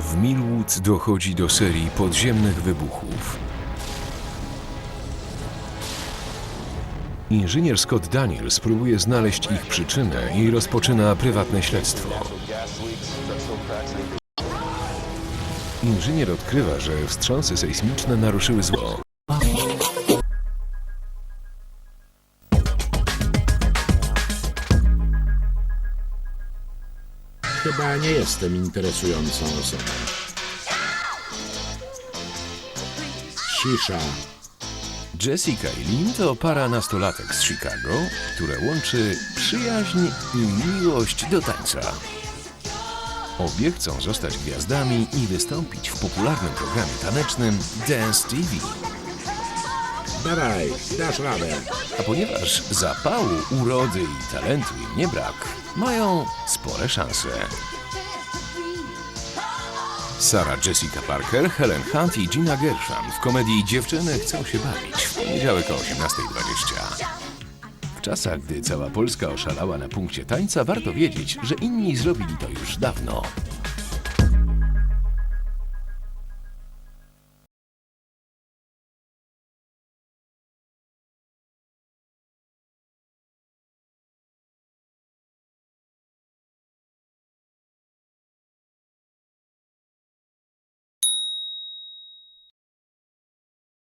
Wnet dochodzi do serii podziemnych wybuchów. Inżynier Scott Daniels próbuje znaleźć ich przyczynę i rozpoczyna prywatne śledztwo. Inżynier odkrywa, że wstrząsy sejsmiczne naruszyły zło. Chyba nie jestem interesującą osobą. Cisza. Jessica i Lynn to para nastolatek z Chicago, które łączy przyjaźń i miłość do tańca. Obie chcą zostać gwiazdami i wystąpić w popularnym programie tanecznym Dance TV. Dawaj, dasz radę. A ponieważ zapału, urody i talentu im nie brak, mają spore szanse. Sarah Jessica Parker, Helen Hunt i Gina Gershon w komedii Dziewczyny chcą się bawić w poniedziałek o 18.20. W czasach, gdy cała Polska oszalała na punkcie tańca, warto wiedzieć, że inni zrobili to już dawno.